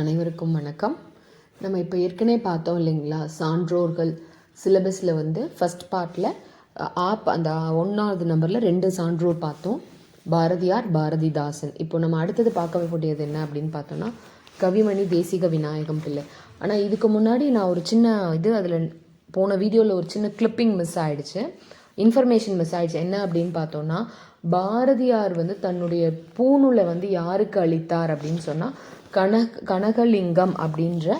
அனைவருக்கும் வணக்கம். நம்ம இப்போ ஏற்கனவே பார்த்தோம் இல்லைங்களா சான்றோர்கள் சிலபஸில் வந்து ஃபஸ்ட் பார்ட்டில் ஆப் அந்த ஒன்றாவது நம்பரில் ரெண்டு சான்றோர் பார்த்தோம். பாரதியார் பாரதிதாசன். இப்போ நம்ம அடுத்தது பார்க்க வேண்டியது என்ன அப்படின்னு பார்த்தோன்னா கவிமணி தேசிக விநாயகம் பிள்ளை. ஆனால் இதுக்கு முன்னாடி நான் ஒரு சின்ன இது அதில் போன வீடியோவில் ஒரு சின்ன கிளிப்பிங் மிஸ் ஆகிடுச்சு இன்ஃபர்மேஷன் மிஸ் ஆகிடுச்சு என்ன அப்படின்னு பார்த்தோன்னா பாரதியார் வந்து தன்னுடைய பூணூலை வந்து யாருக்கு அளித்தார் அப்படின்னு சொன்னால் கன கனகலிங்கம் அப்படின்ற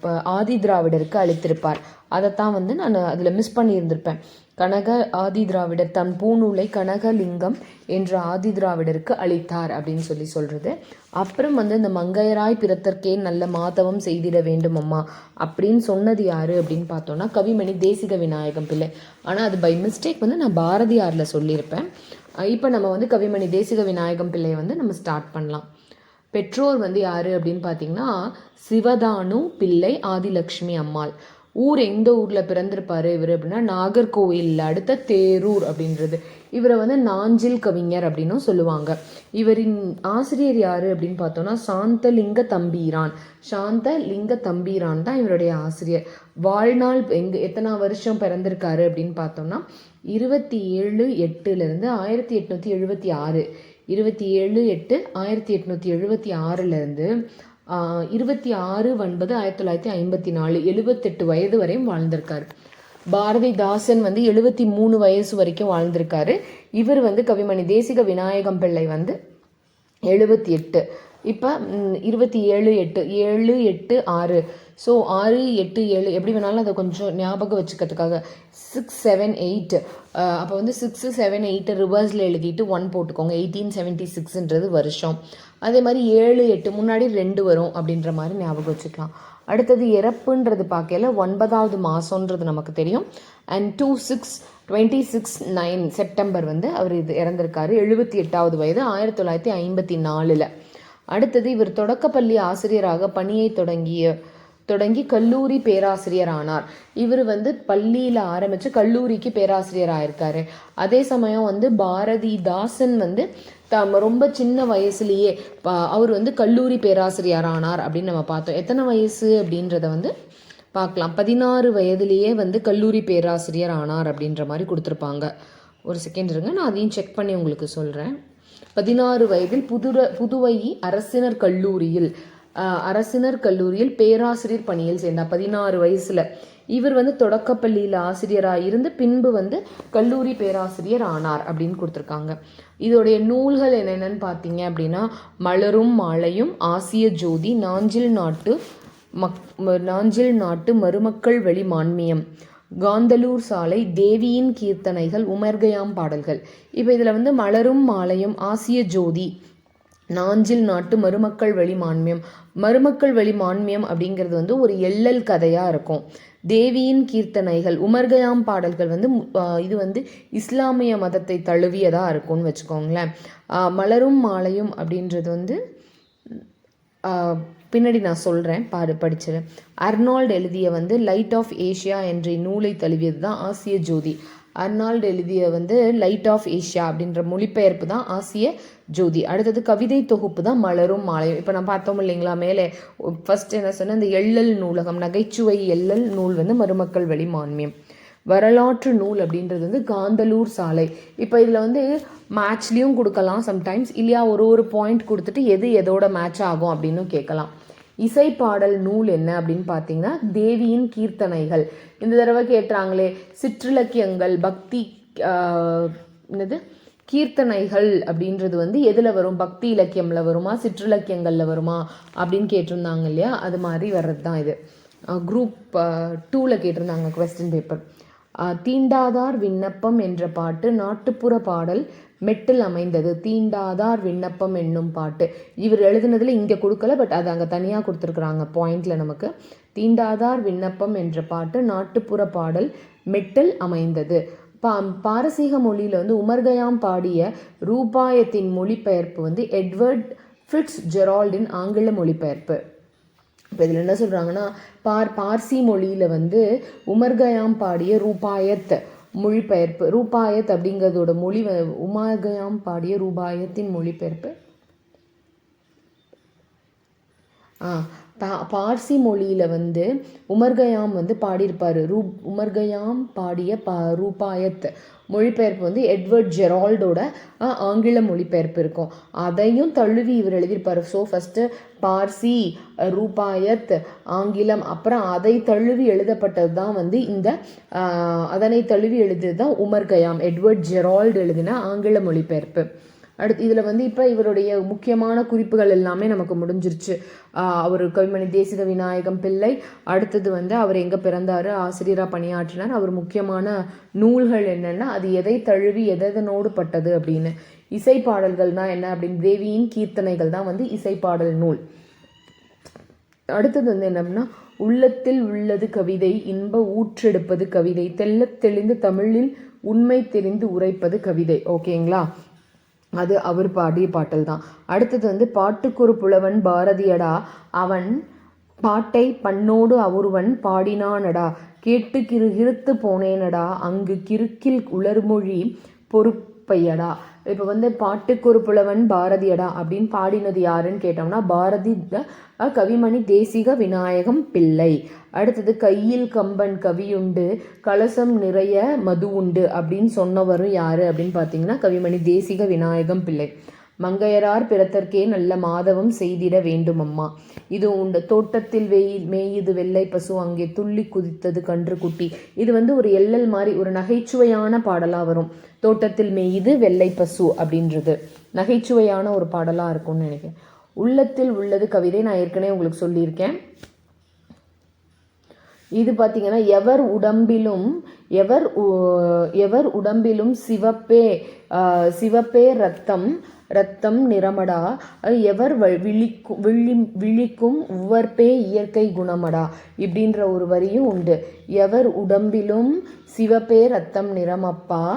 ப- ஆதி திராவிடருக்கு அளித்திருப்பார். அதைத்தான் வந்து நான் அதில் மிஸ் பண்ணியிருந்திருப்பேன். கனக ஆதி திராவிடர் தன் பூநூலை கனகலிங்கம் என்ற ஆதி திராவிடருக்கு அளித்தார் அப்படின்னு சொல்லி சொல்கிறது அப்புறம் வந்து இந்த மங்கையராய் பிறத்தற்கே நல்ல மாதவம் செய்திட வேண்டும் அம்மா அப்படின்னு சொன்னது யார் அப்படின்னு பார்த்தோன்னா கவிமணி தேசிக விநாயகம் பிள்ளை. ஆனால் அது பை மிஸ்டேக் வந்து நான் பாரதியாரில் சொல்லியிருப்பேன். இப்போ நம்ம வந்து கவிமணி தேசிக விநாயகம் பிள்ளையை வந்து நம்ம ஸ்டார்ட் பண்ணலாம். பெற்றோர் வந்து யார் அப்படின்னு பார்த்தீங்கன்னா சிவதானு பிள்ளை ஆதிலக்ஷ்மி அம்மாள். ஊர் எந்த ஊரில் பிறந்திருப்பார் இவர் அப்படின்னா நாகர்கோவிலில் அடுத்த தேரூர் அப்படின்றது. இவரை வந்து நாஞ்சில் கவிஞர் அப்படின்னும் சொல்லுவாங்க. இவரின் ஆசிரியர் யார் அப்படின்னு பார்த்தோம்னா சாந்தலிங்க தம்பீரான். சாந்த லிங்க தம்பீரான் தான் இவருடைய ஆசிரியர். வாழ்நாள் எங்கே எத்தனை வருஷம் பிறந்திருக்காரு அப்படின்னு பார்த்தோம்னா இருபத்தி ஏழு எட்டுலேருந்து ஆயிரத்தி எட்நூற்றி எழுபத்தி ஆறு. இருபத்தி ஏழு எட்டு ஆயிரத்தி எட்நூற்றி எழுபத்தி ஆறுலேருந்து இருபத்தி ஆறு ஒன்பது ஆயிரத்தி தொள்ளாயிரத்தி ஐம்பத்தி நாலு எழுபத்தெட்டு வயது வரையும் வாழ்ந்திருக்கார். பாரதிதாசன் வந்து எழுபத்தி மூணு வயசு வரைக்கும் வாழ்ந்திருக்காரு. இவர் வந்து கவிமணி தேசிக விநாயகம் பிள்ளை வந்து எழுபத்தி எட்டு. இப்போ இருபத்தி ஏழு எட்டு ஏழு எட்டு ஆறு. ஸோ ஆறு எட்டு ஏழு எப்படி வேணாலும் அதை கொஞ்சம் ஞாபகம் வச்சுக்கிறதுக்காக. சிக்ஸ் செவன் எயிட் அப்போ வந்து சிக்ஸு செவன் எயிட்டு ரிவர்ஸில் எழுதிட்டு ஒன் போட்டுக்கோங்க. எயிட்டீன் செவன்ட்டி சிக்ஸ்ன்றது வருஷம். அதே மாதிரி ஏழு எட்டு முன்னாடி ரெண்டு வரும் அப்படின்ற மாதிரி ஞாபகம் வச்சுக்கலாம். அடுத்தது இறப்புன்றது பார்க்கல ஒன்பதாவது மாதம்ன்றது நமக்கு தெரியும். And two six twenty six nine September வந்து அவர் இது இறந்திருக்காரு. எழுபத்தி எட்டாவது வயது ஆயிரத்தி தொள்ளாயிரத்தி ஐம்பத்தி நாலில். அடுத்தது இவர் தொடக்கப்பள்ளி ஆசிரியராக பணியை தொடங்கிய தொடங்கி கல்லூரி பேராசிரியர் ஆனார் இவர் வந்து பள்ளியில் ஆரம்பித்து கல்லூரிக்கு பேராசிரியர் ஆயிருக்காரு அதே சமயம் வந்து பாரதிதாசன் வந்து தம் ரொம்ப சின்ன வயசுலேயே அவர் வந்து கல்லூரி பேராசிரியர் ஆனார் அப்படின்னு நம்ம பார்த்தோம். எத்தனை வயசு அப்படின்றத வந்து பார்க்கலாம். பதினாறு வயதுலேயே வந்து கல்லூரி பேராசிரியர் ஆனார் அப்படின்ற மாதிரி கொடுத்துருப்பாங்க. ஒரு செகண்ட் இருங்க நான் அதையும் செக் பண்ணி உங்களுக்கு சொல்கிறேன் பதினாறு வயதில் புதுர புதுவை அரசினர் கல்லூரியில் அரசினர் கல்லூரியில் பேராசிரியர் பணியில் சேர்ந்தார். பதினாறு வயசுல. இவர் வந்து தொடக்கப்பள்ளியில் ஆசிரியராக இருந்து பின்பு வந்து கல்லூரி பேராசிரியர் ஆனார் அப்படின்னு கொடுத்துருக்காங்க. இதோடைய நூல்கள் என்னென்னன்னு பார்த்தீங்க அப்படின்னா மலரும் மாலையும் ஆசிய ஜோதி நாஞ்சில் நாட்டு மக் நாஞ்சில் நாட்டு மருமக்கள் வெளி மான்மியம். காந்தலூர் சாலை தேவியின் கீர்த்தனைகள் உமர்கயாம் பாடல்கள். இப்போ இதில் வந்து மலரும் மாலையும் ஆசிய ஜோதி நாஞ்சில் நாட்டு மருமக்கள் வழி மான்மியம். மருமக்கள் வழி மான்மியம் அப்படிங்கிறது வந்து ஒரு எள்ளல் கதையாக இருக்கும். தேவியின் கீர்த்தனைகள் உமர்கயாம் பாடல்கள் வந்து இது வந்து இஸ்லாமிய மதத்தை தழுவியதாக இருக்கும்னு வச்சுக்கோங்களேன். மலரும் மாலையும் அப்படின்றது வந்து பின்னாடி நான் சொல்கிறேன் பாரு படிச்சிரு. அர்னால்டு எழுதிய வந்து லைட் ஆஃப் ஏஷியா என்ற நூலை தழுவியது தான் ஆசிய ஜோதி. அர்னால்டு எழுதிய வந்து லைட் ஆஃப் ஏஷியா அப்படின்ற மொழிபெயர்ப்பு தான் ஆசிய ஜோதி. அடுத்தது கவிதை தொகுப்பு தான் மலரும் மாலையும். இப்போ நான் பார்த்தோம் இல்லைங்களா மேலே. ஃபர்ஸ்ட் என்ன சொன்னேன் இந்த எள்ளல் நூலகம் நகைச்சுவை எள்ளல் நூல் வந்து மருமக்கள் வழி மான்மியம் வரலாற்று நூல் அப்படின்றது வந்து காந்தலூர் சாலை. இப்போ இதில் வந்து மேட்ச்லேயும் கொடுக்கலாம் சம்டைம்ஸ் இல்லையா ஒரு ஒரு பாயிண்ட் கொடுத்துட்டு எது எதோட மேட்ச் ஆகும் அப்படின்னு கேட்கலாம். இசைப்பாடல் நூல் என்ன அப்படின்னு பார்த்தீங்கன்னா தேவியின் கீர்த்தனைகள். இந்த தடவை கேட்டாங்களே சிற்றிலக்கியங்கள் பக்தி என்னது? கீர்த்தனைகள் அப்படின்றது வந்து எதில் வரும்? பக்தி இலக்கியமில் வருமா? சிற்றிலக்கியங்களில் வருமா? அப்படின்னு கேட்டிருந்தாங்க இல்லையா? அது மாதிரி வர்றது தான் இது குரூப் டூவில் கேட்டிருந்தாங்க கொஸ்டின் பேப்பர் தீண்டாதார் விண்ணப்பம் என்ற பாட்டு நாட்டுப்புற பாடல் மெட்டில் அமைந்தது. தீண்டாதார் விண்ணப்பம் என்னும் பாட்டு. இவர் எழுதினதில் இங்கே கொடுக்கல பட் அது அங்கே தனியாக கொடுத்துருக்குறாங்க பாயிண்டில் நமக்கு. தீண்டாதார் விண்ணப்பம் என்ற பாட்டு நாட்டுப்புற பாடல் மெட்டில் அமைந்தது. பா பாரசீக மொழியில் வந்து உமர்கயாம் பாடிய ரூபாயத்தின் மொழிபெயர்ப்பு வந்து எட்வர்ட் ஃபிட்ஸ் ஜெரால்டின் ஆங்கில மொழிபெயர்ப்பு. இப்போ இதில் என்ன சொல்கிறாங்கன்னா பார் பார்சி மொழியில் வந்து உமர்கயாம் பாடிய ரூபாயத் மொழிபெயர்ப்பு. ரூபாயத் அப்படிங்கிறதோட மொழி உமர்கயாம் பாடிய ரூபாயத்தின் மொழிபெயர்ப்பு. ஆ பா பார்சி மொழியில் வந்து உமர்கயாம் வந்து பாடியிருப்பார். ரூ உமர்கயாம் பாடிய பா ரூபாயத் மொழிபெயர்ப்பு வந்து எட்வர்ட் ஜெரால்டோட ஆங்கில மொழிபெயர்ப்பு இருக்கும். அதையும் தழுவி இவர் எழுதியிருப்பார். ஸோ ஃபஸ்ட்டு பார்சி ரூபாயத் ஆங்கிலம் அப்புறம் அதை தழுவி எழுதப்பட்டது தான் வந்து இந்த அதனை தழுவி எழுதியது தான் உமர் கயாம் எட்வர்ட் ஜெரால்டு எழுதின ஆங்கில மொழிபெயர்ப்பு. அடுத்து இதில் வந்து இப்போ இவருடைய முக்கியமான குறிப்புகள் எல்லாமே நமக்கு முடிஞ்சிருச்சு. அவர் கவிமணி தேசிக விநாயகம் பிள்ளை. அடுத்தது வந்து அவர் எங்கே பிறந்தார் ஆசிரியராக பணியாற்றினார். அவர் முக்கியமான நூல்கள் என்னென்னா அது எதை தழுவி எதனோடு பட்டது அப்படின்னு. இசைப்பாடல்கள்னா என்ன அப்படின்னு தேவியின் கீர்த்தனைகள் தான் வந்து இசைப்பாடல் நூல். அடுத்தது வந்து என்ன அப்படின்னா உள்ளத்தில் உள்ளது கவிதை இன்ப ஊற்றெடுப்பது கவிதை தெல்ல தெளிந்து தமிழில் உண்மை தெரிந்து உரைப்பது கவிதை. ஓகேங்களா? அது அவர் பாடிய பாட்டல் தான் அடுத்தது வந்து பாட்டுக்கொரு புலவன் பாரதியடா அவன் பாட்டை பண்ணோடு அவருவன் பாடினானடா. கேட்டு கிரு கிறுத்து போனேனடா அங்கு கிறுக்கில் உளர்மொழி பொறுப்பையடா. இப்போ வந்து பாட்டுக்குறு புலவன் பாரதியடா அப்படின்னு பாடினது யாருன்னு கேட்டோம்னா பாரதி கவிமணி தேசிக விநாயகம் பிள்ளை. அடுத்தது கையில் கம்பன் கவியுண்டு கலசம் நிறைய மது உண்டு அப்படின்னு சொன்னவரும் யாரு அப்படின்னு பார்த்தீங்கன்னா கவிமணி தேசிக விநாயகம் பிள்ளை. மங்கையரார் பிறத்தற்கே நல்ல மாதவம் செய்திட வேண்டும் அம்மா இது உண்டு. தோட்டத்தில் வெயில் மேயுது வெள்ளை பசு அங்கே துள்ளி குதித்தது கன்று குட்டி. இது வந்து ஒரு எல்லல் மாதிரி ஒரு நகைச்சுவையான பாடலாக வரும். தோட்டத்தில் மேயுது வெள்ளை பசு அப்படின்றது. நகைச்சுவையான ஒரு பாடலாக இருக்கும்னு நினைக்கிறேன். உள்ளத்தில் உள்ளது கவிதை நான் ஏற்கனவே உங்களுக்கு சொல்லியிருக்கேன். இது பார்த்தீங்கன்னா எவர் உடம்பிலும் எவர் உ- எவர் உடம்பிலும் சிவப்பே சிவப்பே ரத்தம் ரத்தம் நிறமடா. எவர் வ- விழிக்கும் விழி விழிக்கும் உவர்ப்பே இயற்கை குணமடா இப்படின்ற ஒரு வரியும் உண்டு. எவர் உடம்பிலும் சிவப்பே ரத்தம் நிறமப்பா.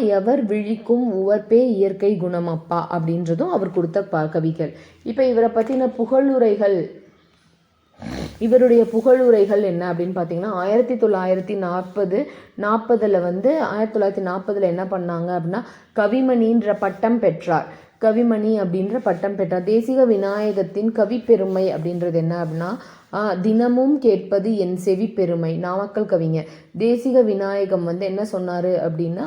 எவர் விழிக்கும் உவர்ப்பே இயற்கை குணமப்பா அப்படின்றதும் அவர் கொடுத்த ப கவிகள். இப்போ இவரை பற்றின புகழுரைகள் இவருடைய புகழுரைகள் என்ன அப்படின்னு பார்த்தீங்கன்னா ஆயிரத்தி தொள்ளாயிரத்தி நாற்பது நாற்பதில் வந்து ஆயிரத்தி தொள்ளாயிரத்தி நாற்பதில் என்ன பண்ணாங்க அப்படின்னா கவிமணின்ற பட்டம் பெற்றார். கவிமணி அப்படின்ற பட்டம் பெற்றார். தேசிக விநாயகத்தின் கவிப்பெருமை அப்படின்றது என்ன அப்படின்னா தினமும் கேட்பது என் செவி பெருமை நாமக்கல் கவிஞர். தேசிக விநாயகம் வந்து என்ன சொன்னார் அப்படின்னா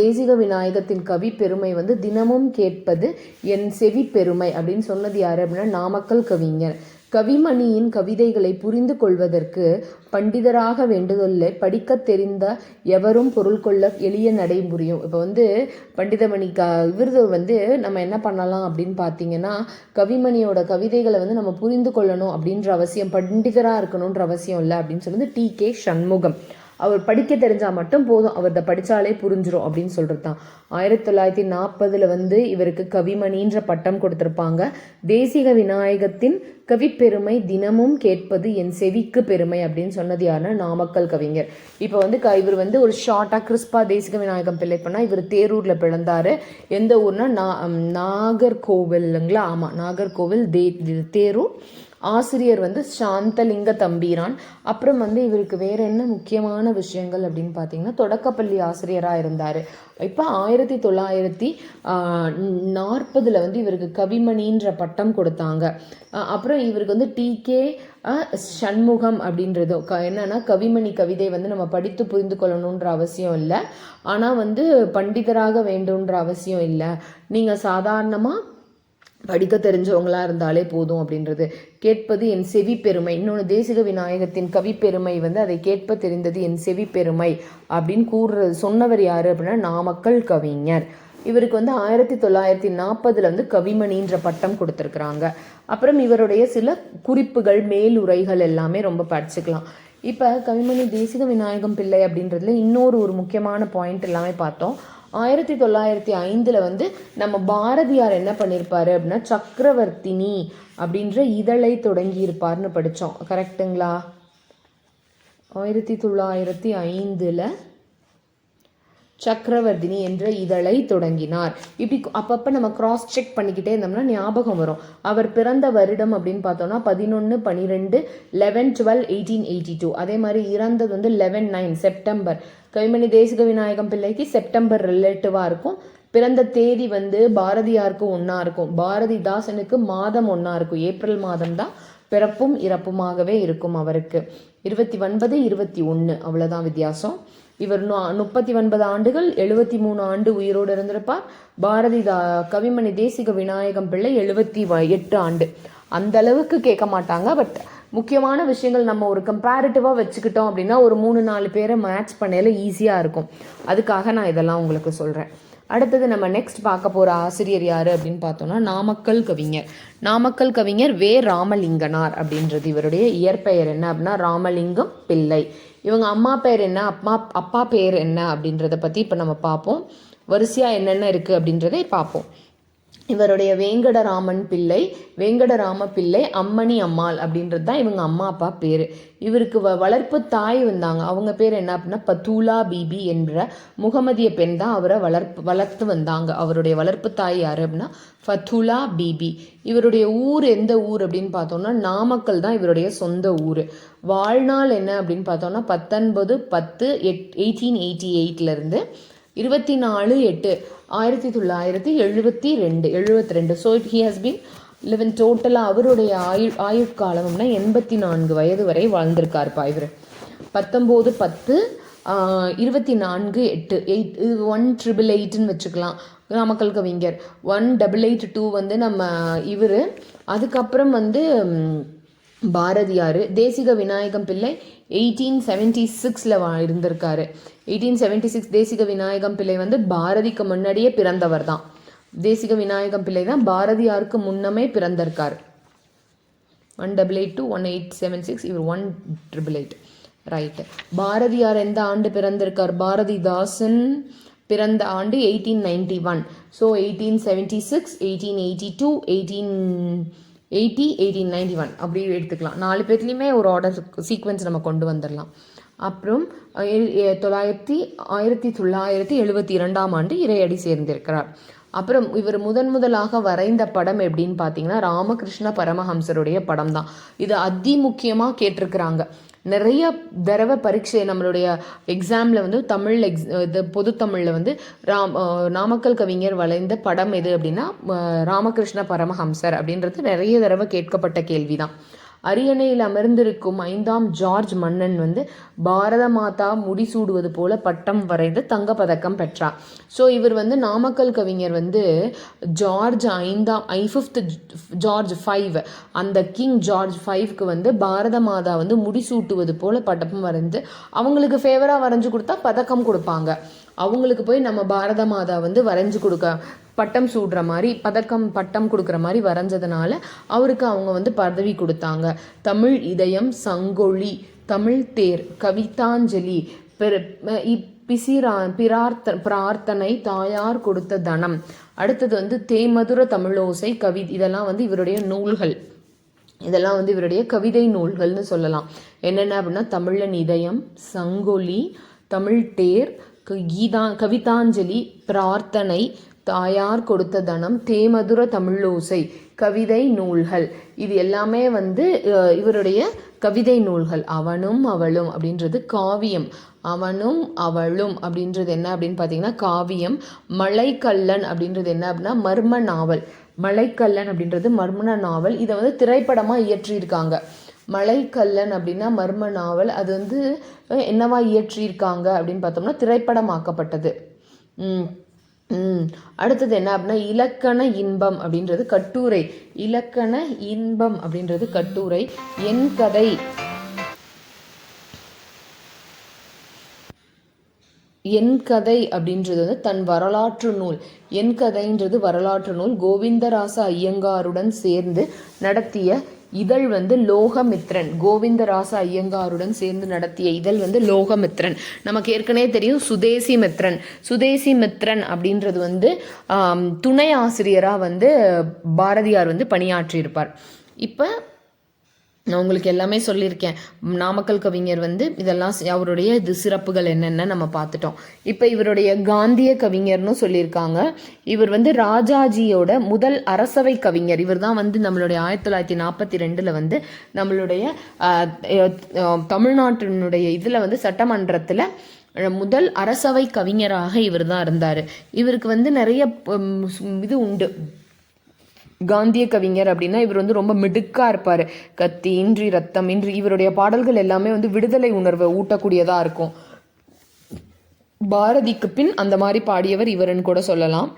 தேசிக விநாயகத்தின் கவி பெருமை வந்து தினமும் கேட்பது என் செவி பெருமை அப்படின்னு சொன்னது யார் அப்படின்னா நாமக்கல் கவிஞர். கவிமணியின் கவிதைகளை புரிந்து கொள்வதற்கு பண்டிதராக வேண்டுதல்ல படிக்கத் தெரிந்த எவரும் பொருள் கொள்ள எளிய நடைமுறையும் இப்போ வந்து பண்டிதமணி க விருது வந்து நம்ம என்ன பண்ணலாம் அப்படின்னு பார்த்தீங்கன்னா கவிமணியோட கவிதைகளை வந்து நம்ம புரிந்து கொள்ளணும் அப்படின்ற அவசியம் பண்டிதராக இருக்கணுன்ற அவசியம் இல்லை அப்படின்னு சொல்லுது டி கே சண்முகம். அவர் படிக்க தெரிஞ்சால் மட்டும் போதும். அவர்கிட்ட படித்தாலே புரிஞ்சிடும் அப்படின்னு சொல்கிறது தான் ஆயிரத்தி தொள்ளாயிரத்தி நாற்பதில் வந்து இவருக்கு கவிமணின்ற பட்டம் கொடுத்துருப்பாங்க. தேசிக விநாயகத்தின் கவிப்பெருமை தினமும் கேட்பது என் செவிக்கு பெருமை அப்படின்னு சொன்னது யாருன்னா நாமக்கல் கவிஞர். இப்போ வந்து க இவர் வந்து ஒரு ஷார்ட்டாக கிறிஸ்பா தேசிக விநாயகம் பிள்ளை பண்ணால் இவர் தேரூரில் பிறந்தார். எந்த ஊர்னா நா நாகர்கோவில்ங்களா நாகர்கோவிலுங்களா ஆமாம் நாகர்கோவில் தே தேரூர். ஆசிரியர் வந்து சாந்தலிங்க தம்பீரான். அப்புறம் வந்து இவருக்கு வேறு என்ன முக்கியமான விஷயங்கள் அப்படின்னு பார்த்தீங்கன்னா தொடக்கப்பள்ளி ஆசிரியராக இருந்தார். இப்போ ஆயிரத்தி தொள்ளாயிரத்தி நாற்பதில் வந்து இவருக்கு கவிமணின்ற பட்டம் கொடுத்தாங்க. அப்புறம் இவருக்கு வந்து டிகே சண்முகம் அப்படின்றது. க என்னன்னா கவிமணி கவிதை வந்து நம்ம படித்து புரிந்து கொள்ளணுன்ற அவசியம் இல்லை. ஆனால் வந்து பண்டிதராக வேண்டும்ன்ற அவசியம் இல்லை. நீங்கள் சாதாரணமாக படிக்க தெரிஞ்சவங்களா இருந்தாலே போதும் அப்படின்றது. கேட்பது என் செவி பெருமை இன்னொன்று தேசிக விநாயகத்தின் கவி பெருமை வந்து அதை கேட்ப தெரிந்தது என் செவி பெருமை அப்படின்னு கூறுறது. சொன்னவர் யார் அப்படின்னா நாமக்கல் கவிஞர். இவருக்கு வந்து ஆயிரத்தி தொள்ளாயிரத்தி நாற்பதில் வந்து கவிமணின்ற பட்டம் கொடுத்துருக்குறாங்க. அப்புறம் இவருடைய சில குறிப்புகள் மேலுரைகள் எல்லாமே ரொம்ப படிச்சுக்கலாம். இப்போ கவிமணி தேசிக விநாயகம் பிள்ளை அப்படின்றதுல இன்னொரு ஒரு முக்கியமான பாயிண்ட் எல்லாமே பார்த்தோம். ஆயிரத்தி தொள்ளாயிரத்தி ஐந்தில் வந்து நம்ம பாரதியார் என்ன பண்ணியிருப்பார் அப்படின்னா சக்கரவர்த்தினி அப்படின்ற இதழை தொடங்கியிருப்பார்னு படித்தோம் கரெக்ட்டுங்களா ஆயிரத்தி தொள்ளாயிரத்தி ஐந்தில் சக்கரவர்த்தினி என்ற இதழை தொடங்கினார். இப்படி அப்பப்போ நம்ம கிராஸ் செக் பண்ணிக்கிட்டே இருந்தோம்னா ஞாபகம் வரும். அவர் பிறந்த வருடம் அப்படின்னு பார்த்தோம்னா பதினொன்று பன்னிரெண்டு eleven twelve eighteen eighty two அதே மாதிரி இறந்தது வந்து eleven nine September Kavimani Desika Vinayagam பிள்ளைக்கு செப்டம்பர் ரிலேட்டிவாக இருக்கும். பிறந்த தேதி வந்து பாரதியாருக்கு ஒன்றா இருக்கும். பாரதிதாசனுக்கு மாதம் ஒன்றா இருக்கும். ஏப்ரல் மாதம் தான் பிறப்பும் இறப்புமாகவே இருக்கும் அவருக்கு. இருபத்தி ஒன்பது இருபத்தி ஒன்று அவ்வளோதான் வித்தியாசம். இவர் முப்பத்தி ஒன்பது ஆண்டுகள் எழுபத்தி மூணு ஆண்டு உயிரோடு இருந்திருப்பார். பாரதிதா கவிமணி தேசிக விநாயகம் பிள்ளை எழுபத்தி எட்டு ஆண்டு. அந்த அளவுக்கு கேட்க மாட்டாங்க பட் முக்கியமான விஷயங்கள் நம்ம ஒரு கம்பேரிட்டிவாக வச்சுக்கிட்டோம் அப்படின்னா ஒரு மூணு நாலு பேரை மேட்ச் பண்ணையில் ஈஸியாக இருக்கும். அதுக்காக நான் இதெல்லாம் உங்களுக்கு சொல்கிறேன் அடுத்தது நம்ம நெக்ஸ்ட் பார்க்க போகிற ஆசிரியர் யார் அப்படின்னு பார்த்தோம்னா நாமக்கல் கவிஞர். நாமக்கல் கவிஞர் வே. ராமலிங்கனார் அப்படின்றது இவருடைய இயற்பெயர் என்ன அப்படின்னா ராமலிங்கம் பிள்ளை. இவங்க அம்மா பேர் என்ன அம்மா அப்பா பேர் என்ன அப்படின்றத பற்றி இப்போ நம்ம பார்ப்போம். வரிசையாக என்னென்ன இருக்குது அப்படின்றதை பார்ப்போம். இவருடைய வேங்கடராமன் பிள்ளை வேங்கடராம பிள்ளை அம்மணி அம்மாள் அப்படின்றது தான் இவங்க அம்மா அப்பா பேர். இவருக்கு வ வளர்ப்பு தாய் வந்தாங்க. அவங்க பேர் என்ன அப்படின்னா பத்தூலா பிபி என்ற முகமதிய பெண் தான் அவரை வளர்ப்பு வளர்த்து வந்தாங்க. அவருடைய வளர்ப்பு தாய் யார் அப்படின்னா ஃபத்துலா பிபி. இவருடைய ஊர் எந்த ஊர் அப்படின்னு பார்த்தோம்னா நாமக்கல் தான் இவருடைய சொந்த ஊர். வாழ்நாள் என்ன அப்படின்னு பார்த்தோம்னா பத்தொன்பது பத்து எட் எயிட்டீன் எயிட்டி எயிட்லேருந்து இருபத்தி நாலு எட்டு ஆயிரத்தி தொள்ளாயிரத்தி எழுபத்தி ரெண்டு எழுபத்தி ரெண்டு. So it he has been eleven டோட்டலாக அவருடைய ஆயு ஆயுட்காலம்னா எண்பத்தி நான்கு வயது வரை வாழ்ந்திருக்காருப்பா இவர். பத்தொம்போது பத்து இருபத்தி நான்கு எட்டு எயிட் இது ஒன் ட்ரிபிள் எயிட்னு வச்சுக்கலாம். நாமக்கல் கவிஞர். ஒன் டபுள் எயிட் டூ வந்து நம்ம இவர். அதுக்கப்புறம் வந்து பாரதியார். தேசிக விநாயகம் பிள்ளை எயிட்டீன் செவன்டி சிக்ஸில் வா இருந்திருக்காரு. Eighteen seventy six Desika Vinayagam Pillai வந்து பாரதிக்கு முன்னாடியே பிறந்தவர் தான். தேசிக விநாயகம் பிள்ளை தான் பாரதியாருக்கு முன்னமே பிறந்திருக்கார். One double eight two one eight seven six இவர் one triple eight right Bharathiyar எந்த ஆண்டு பிறந்திருக்கார்? பாரதிதாசன் பிறந்த ஆண்டு eighteen ninety one so eighteen seventy six eighteen eighty two eighteen eighty eighteen ninety one அப்படி எடுத்துக்கலாம். நாலு பேர்லேயுமே ஒரு ஆர்டர் சீக்வன்ஸ் நம்ம கொண்டு வந்துடலாம் அப்புறம் தொள்ளாயிரத்தி ஆயிரத்தி தொள்ளாயிரத்தி எழுபத்தி இரண்டாம் ஆண்டு இறையடி சேர்ந்திருக்கிறார். அப்புறம் இவர் முதன் முதலாக வரைந்த படம் எப்படின்னு பார்த்தீங்கன்னா ராமகிருஷ்ண பரமஹம்சருடைய படம் தான் இது அதி முக்கியமாக கேட்டிருக்கிறாங்க. நிறைய தடவை பரீட்சை நம்மளுடைய எக்ஸாமில் வந்து தமிழ் எக்ஸ் இது பொது தமிழில் வந்து ராம் நாமக்கல் கவிஞர் வளைந்த படம் எது அப்படின்னா ராமகிருஷ்ண பரமஹம்சர் அப்படின்றது நிறைய தடவை கேட்கப்பட்ட கேள்வி தான் அரியணையில் அமர்ந்திருக்கும் ஐந்தாம் ஜார்ஜ் மன்னன் வந்து பாரத மாதா முடிசூடுவது போல பட்டம் வரைந்து தங்கப்பதக்கம் பெற்றார். ஸோ இவர் வந்து நாமக்கல் கவிஞர் வந்து ஜார்ஜ் ஐந்தாம் ஐ ஃபிஃப்த் ஜார்ஜ் ஃபைவ் அந்த கிங் ஜார்ஜ் ஃபைவ்க்கு வந்து பாரத மாதா வந்து முடிசூட்டுவது போல பட்டம் வரைந்து அவங்களுக்கு ஃபேவராக வரைஞ்சு கொடுத்தா பதக்கம் கொடுப்பாங்க. அவங்களுக்கு போய் நம்ம பாரத மாதா வந்து வரைஞ்சு கொடுக்க பட்டம் சூடுற மாதிரி பதக்கம் பட்டம் கொடுக்குற மாதிரி வரைஞ்சதுனால அவருக்கு அவங்க வந்து பதவி கொடுத்தாங்க. தமிழ் இதயம் சங்கொழி தமிழ் தேர் கவிதாஞ்சலி பிசிரா பிரார்த்த பிரார்த்தனை தாயார் கொடுத்த தனம். அடுத்தது வந்து தேமதுர தமிழோசை கவி இதெல்லாம் வந்து இவருடைய நூல்கள். இதெல்லாம் வந்து இவருடைய கவிதை நூல்கள்னு சொல்லலாம். என்னென்ன அப்படின்னா தமிழன் இதயம் சங்கொலி தமிழ் தேர் கீதா கவிதாஞ்சலி பிரார்த்தனை தாயார் கொடுத்த தனம் தேமதுர தமிழோசை கவிதை நூல்கள். இது எல்லாமே வந்து இவருடைய கவிதை நூல்கள். அவனும் அவளும் அப்படின்றது காவியம். அவனும் அவளும் அப்படின்றது என்ன அப்படின்னு பார்த்தீங்கன்னா காவியம். மலைக்கல்லன் அப்படின்றது என்ன அப்படின்னா மர்ம நாவல். மலைக்கல்லன் அப்படின்றது மர்ம நாவல். இதை வந்து திரைப்படமாக இயற்றியிருக்காங்க. மலைக்கல்லன் அப்படின்னா மர்ம நாவல். அது வந்து என்னவா இயற்றியிருக்காங்க அப்படின்னு பார்த்தோம்னா திரைப்படமாக்கப்பட்டது. அடுத்தது என்ன அப்படின்னா இலக்கண இன்பம் அப்படின்றது கட்டுரை. இலக்கண இன்பம் அப்படின்றது கட்டுரை. என் கதை. என் கதை அப்படின்றது வந்து தன் வரலாற்று நூல். என் கதைன்றது வரலாற்று நூல். கோவிந்தராச ஐயங்காருடன் சேர்ந்து நடத்திய இதழ் வந்து லோகமித்ரன். கோவிந்தராச ஐயங்காருடன் சேர்ந்து நடத்திய இதழ் வந்து லோகமித்ரன். நமக்கு ஏற்கனவே தெரியும் சுதேசி மித்ரன் சுதேசி மித்ரன் அப்படின்றது வந்து துணை ஆசிரியராக வந்து பாரதியார் வந்து பணியாற்றியிருப்பார். இப்போ நான் உங்களுக்கு எல்லாமே சொல்லியிருக்கேன். நாமக்கல் கவிஞர் வந்து இதெல்லாம் அவருடைய இது சிறப்புகள் என்னென்ன நம்ம பார்த்துட்டோம். இப்போ இவருடைய காந்திய கவிஞர்னு சொல்லியிருக்காங்க. இவர் வந்து ராஜாஜியோட முதல் அரசவை கவிஞர். இவர் தான் வந்து நம்மளுடைய ஆயிரத்தி தொள்ளாயிரத்தி நாற்பத்தி ரெண்டில் வந்து நம்மளுடைய தமிழ்நாட்டினுடைய இதில் வந்து சட்டமன்றத்தில் முதல் அரசவை கவிஞராக இவர் தான் இருந்தார். இவருக்கு வந்து நிறைய இது உண்டு. காந்திய கவிஞர் அப்படின்னா இவர் வந்து ரொம்ப மிடுக்கா இருப்பார். கத்தி இன்றி ரத்தம் இன்றி இவருடைய பாடல்கள் எல்லாமே வந்து விடுதலை உணர்வை ஊட்டக்கூடியதாக இருக்கும். பாரதிக்கு பின் அந்த மாதிரி பாடியவர் இவருன்னு கூட சொல்லலாம்.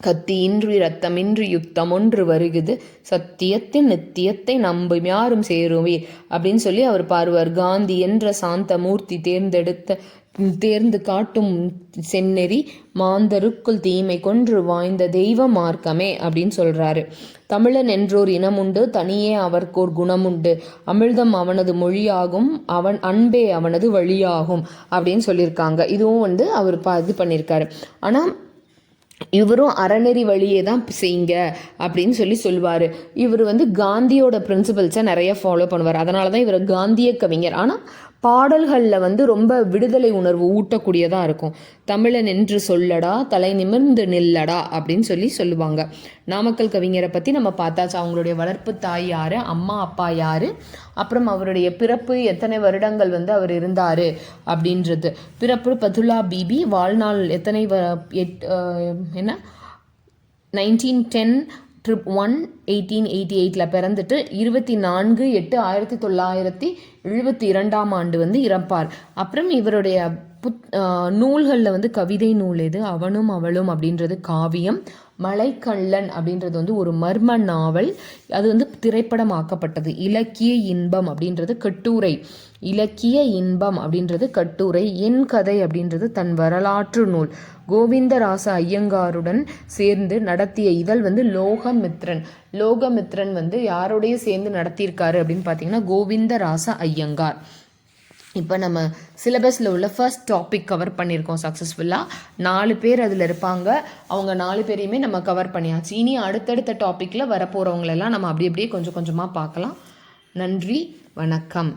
கத்தி இன்றி ரத்தம் இன்றி யுத்தம் ஒன்று வருகுது. சத்தியத்தின் நித்தியத்தை நம்பும் யாரும் சேருவே அப்படின்னு சொல்லி அவர் பாருவார் காந்தி என்ற சாந்த மூர்த்தி தேர்ந்தெடுத்த தேர்ந்து காட்டும் செந்நெறி மாந்தருக்குள் தீமை கொன்று வாய்ந்த தெய்வ மார்க்கமே அப்படின்னு சொல்றாரு. தமிழன் என்றோர் இனமுண்டு தனியே அவர்க்கோர் குணமுண்டு. அமிழ்தம் அவனது மொழியாகும் அவன் அன்பே அவனது வழியாகும் அப்படின்னு சொல்லியிருக்காங்க. இதுவும் வந்து அவர் ப இது பண்ணியிருக்காரு. ஆனால் இவரும் அறநெறி வழியே தான் செய்யுங்க அப்படின்னு சொல்லி சொல்லுவார் இவர் வந்து காந்தியோட பிரின்சிபல்ஸை நிறைய ஃபாலோ பண்ணுவார். அதனால தான் இவர் காந்திய கவிஞர். ஆனால் பாடல்களில் வந்து ரொம்ப விடுதலை உணர்வு ஊட்டக்கூடியதாக இருக்கும். தமிழன் என்று சொல்லடா தலை நிமிர்ந்து நில்லடா அப்படின்னு சொல்லி சொல்லுவாங்க. நாமக்கல் கவிஞரை பற்றி நம்ம பார்த்தாச்சு. அவங்களுடைய வளர்ப்பு தாய் யார்? அம்மா அப்பா யார்? அப்புறம் அவருடைய பிறப்பு எத்தனை வருடங்கள் வந்து அவர் இருந்தார் அப்படின்றது. பிறப்பு பதுலா பிபி வாழ்நாள் எத்தனை வ எட் என்ன? Nineteen ten triple one eighteen eighty எயிட்டில் பிறந்துட்டு இருபத்தி நான்கு எட்டு ஆயிரத்தி தொள்ளாயிரத்தி எழுபத்தி இரண்டாம் ஆண்டு வந்து இறப்பார். அப்புறம் இவருடைய புத் நூல்களில் வந்து கவிதை நூல் எது? அவனும் அவளும் அப்படின்றது காவியம். மலைக்கள்ளன் அப்படின்றது வந்து ஒரு மர்ம நாவல். அது வந்து திரைப்படமாக்கப்பட்டது. இலக்கிய இன்பம் அப்படின்றது கட்டுரை. இலக்கிய இன்பம் அப்படின்றது கட்டுரை. என் கதை அப்படின்றது தன் வரலாற்று நூல். கோவிந்தராச ஐயங்காருடன் சேர்ந்து நடத்திய இதழ் வந்து லோகமித்ரன். லோகமித்ரன் வந்து யாருடைய சேர்ந்து நடத்தியிருக்காரு அப்படின்னு பார்த்தீங்கன்னா கோவிந்தராச ஐயங்கார். இப்போ நம்ம சிலபஸில் உள்ள ஃபர்ஸ்ட் டாபிக் கவர் பண்ணியிருக்கோம் சக்ஸஸ்ஃபுல்லாக நாலு பேர் அதில் இருப்பாங்க. அவங்க நாலு பேரையுமே நம்ம கவர் பண்ணியாச்சு. இனி அடுத்தடுத்த டாப்பிக்கில் வரப்போகிறவங்களெல்லாம் நம்ம அப்படி அப்படியே கொஞ்சம் கொஞ்சமாக பார்க்கலாம். நன்றி வணக்கம்.